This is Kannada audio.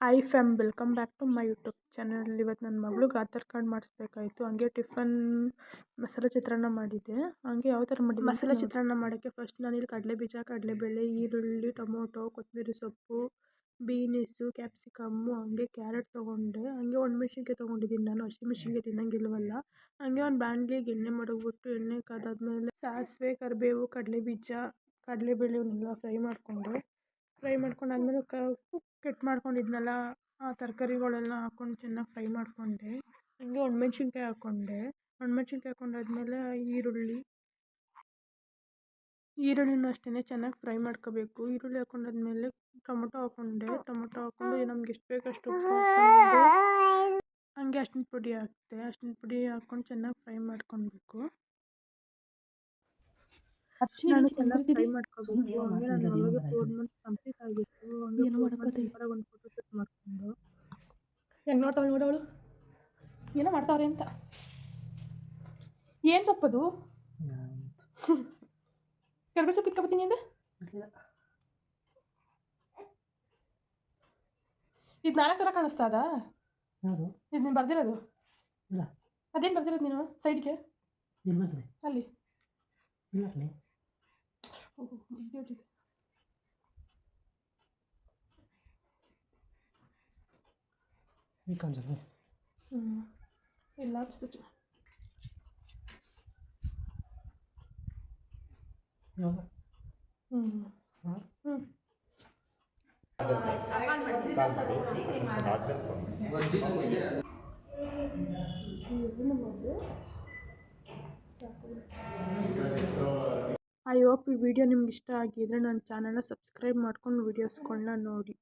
Hi fam welcome back to my YouTube channel ಇವತ್ತು ನನ್ನ ಮಗಳಿಗೆ ಆಧಾರ್ ಕಾರ್ಡ್ ಮಾಡಿಸ್ಬೇಕಾಯ್ತು. ಹಂಗೆ ಟಿಫನ್ ಮಸಾಲೆ ಚಿತ್ರಾನ್ನ ಮಾಡಿದ್ದೆ ಹಂಗೆ ಯಾವ ಥರ ಮಾಡಿದ್ದೆ ಮಸಾಲೆ ಚಿತ್ರಾನ್ನ ಮಾಡೋಕ್ಕೆ ಫಸ್ಟ್ ನಾನಿಲ್ಲಿ ಕಡಲೆ ಬೀಜ ಕಡಲೆಬೇಳೆ ಈರುಳ್ಳಿ ಟೊಮೊಟೊ ಕೊತ್ತಂಬರಿ ಸೊಪ್ಪು ಬೀನಿಸು ಕ್ಯಾಪ್ಸಿಕಮ್ಮು ಹಂಗೆ ಕ್ಯಾರೆಟ್ ತೊಗೊಂಡೆ. ಹಂಗೆ ಒಣಮೆಣ್ಸಿನ್ಕಾಯಿ ತೊಗೊಂಡಿದ್ದೀನಿ ನಾನು. ಹಸಿಮೆಣ್ಸಿನ್ಕಾಯಿ ತಿನ್ನಂಗಿಲ್ವಲ್ಲ. ಹಂಗೆ ಒಂದು ಬ್ಯಾಂಡ್ಲಿಗೆ ಎಣ್ಣೆ ಮಡಗ್ಬಿಟ್ಟು ಎಣ್ಣೆ ಕಾದಾದ್ಮೇಲೆ ಸಾಸಿವೆ ಕರಿಬೇವು ಕಡಲೆ ಬೀಜ ಕಡಲೆಬೇಳೆ ಇವನ್ನೆಲ್ಲ ಫ್ರೈ ಮಾಡಿಕೊಂಡು. ಫ್ರೈ ಮಾಡ್ಕೊಂಡಾದ್ಮೇಲೆ ಕಟ್ ಮಾಡ್ಕೊಂಡಿದ್ನಲ್ಲ, ಆ ತರಕಾರಿಗಳೆಲ್ಲ ಹಾಕ್ಕೊಂಡು ಚೆನ್ನಾಗಿ ಫ್ರೈ ಮಾಡಿಕೊಂಡೆ. ಹಾಗೆ ಒಣಮೆಣ್ಸಿನ್ಕಾಯಿ ಹಾಕ್ಕೊಂಡೆ ಒಣಮೆಣ್ಸಿನ್ಕಾಯಿ ಹಾಕ್ಕೊಂಡಾದ್ಮೇಲೆ ಈರುಳ್ಳಿ. ಈರುಳ್ಳಿನೂ ಅಷ್ಟೇ ಚೆನ್ನಾಗಿ ಫ್ರೈ ಮಾಡ್ಕೋಬೇಕು. ಈರುಳ್ಳಿ ಹಾಕ್ಕೊಂಡಾದ್ಮೇಲೆ ಟೊಮೊಟೊ ಹಾಕ್ಕೊಂಡೆ ಟೊಮೊಟೊ ಹಾಕ್ಕೊಂಡು ನಮ್ಗೆ ಎಷ್ಟು ಬೇಕು ಅಷ್ಟು ಹಂಗೆ ಅರ್ಶಿನ ಪುಡಿ ಹಾಕಿದೆ ಅರ್ಶಿನ ಪುಡಿ ಹಾಕ್ಕೊಂಡು ಚೆನ್ನಾಗಿ ಫ್ರೈ ಮಾಡ್ಕೊಬೇಕು. ಅರ್ಶಿನ ಚೆನ್ನಾಗಿ ಫ್ರೈ ಮಾಡ್ಕೋಬೇಕು ಹಂಗೆ ನನ್ನ ಮಗಳಿಗೆ ಫೋರ್ ಮಂತ್ಸ್ ಕಂಪ್ಲೀಟ್ ಆಗಿತ್ತು. ಹಂಗೆ ಏನೋ ಮಾಡ್ತಾವ್ರಿ ಒಂದು ಫೋಟೋ ಶೂಟ್ ಮಾಡಿಕೊಂಡು. ಹೆಂಗೆ ನೋಡ್ತಾವೆ ನೋಡವಳು ಏನೋ ಮಾಡ್ತಾವ್ರೆ ಅಂತ. ಏನು ಸೊಪ್ಪದು ಕರ್ಬೇವು ಸೊಪ್ಪು ಇಟ್ಕೊಬತ್ತೀನಿ ಅಂದ. ಇದು ನಾಲ್ಕು ಥರ ಕಾಣಿಸ್ತಾ ಅದ? ನೀನ್ ಇದು ನೀನು ಬರ್ದಿರೋದು? ಅದೇನು ಬರ್ದಿರೋದು ನೀನು? ಸೈಡ್ಗೆ ಅಲ್ಲಿ. ಇಲ್ಲ ಕಣೆ ಓಹ್, ಇದ್ಯಾವ್ದು ಇದು? ಈಗ ಕಾಣಿಸಲ್ವ ಹ್ಞೂ ಇಲ್ಲ ಅನಿಸ್ತು ಯಾವಾಗ ಹ್ಞೂ ಹಾಂ ಹ್ಞೂ ಹೋಪ್ ಈ ವಿಡಿಯೋ ನಿಮ್ಗೆ ಇಷ್ಟ ಆಗಿದ್ರೆ ನನ್ನ ಚಾನಲ್ನ ಸಬ್ಸ್ಕ್ರೈಬ್ ಮಾಡ್ಕೊಂಡು ವೀಡಿಯೋಸ್ಗಳನ್ನ ನೋಡಿ.